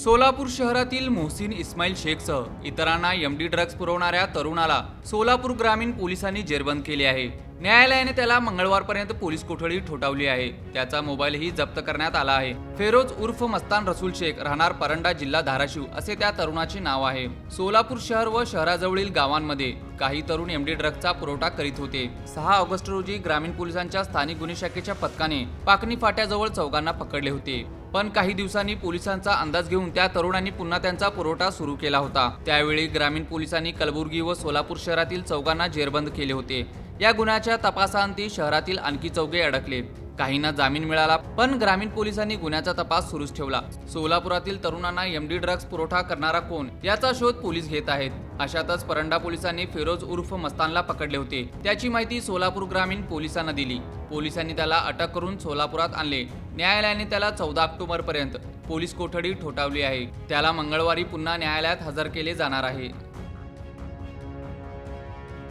सोलापूर शहरातील मोहसिन इस्माईल शेखसह इतरांना MD drugs पुरवणाऱ्या तरुणाला सोलापूर ग्रामीण पोलिसांनी जेरबंद केले आहे. न्यायालयाने त्याला मंगळवारपर्यंत पोलीस कोठडी ठोठावली आहे. त्याचा मोबाईलही जप्त करण्यात आला आहे. फेरोज उर्फ मस्तान रसूल शेख राहणार परंडा जिल्हा धाराशिव असे त्या तरुणाचे नाव आहे. सोलापूर शहर व शहराजवळील गावांमध्ये काही तरुण एमडी ड्रग्जचा पुरवठा करीत होते. सहा ऑगस्ट रोजी ग्रामीण पोलिसांच्या स्थानिक गुन्हे शाखेच्या पथकाने पाकणी फाट्याजवळ चौघांना पकडले होते. पण काही दिवसांनी पोलिसांचा अंदाज घेऊन त्या तरुणांनी पुन्हा त्यांचा पुरवठा सुरू केला होता. त्यावेळी ग्रामीण पोलिसांनी कलबुर्गी व सोलापूर शहरातील चौघांना जेरबंद केले होते. या गुन्ह्याच्या तपासाअंती शहरातील आणखी चौघे अडकले. काहींना जामीन मिळाला पण ग्रामीण पोलिसांनी गुन्ह्याचा तपास सुरूच ठेवला. सोलापुरातील तरुणांना एमडी ड्रग्ज पुरवठा करणारा कोण याचा शोध पोलीस घेत आहेत. अशातच परंडा पोलिसांनी फिरोज उर्फ मस्तानला पकडले होते. त्याची माहिती सोलापूर ग्रामीण पोलिसांना दिली. पोलिसांनी त्याला अटक करून सोलापुरात आणले. न्यायालयाने त्याला चौदा ऑक्टोबर पर्यंत पोलीस कोठडी ठोठावली आहे. त्याला मंगळवारी पुन्हा न्यायालयात हजर केले जाणार आहे.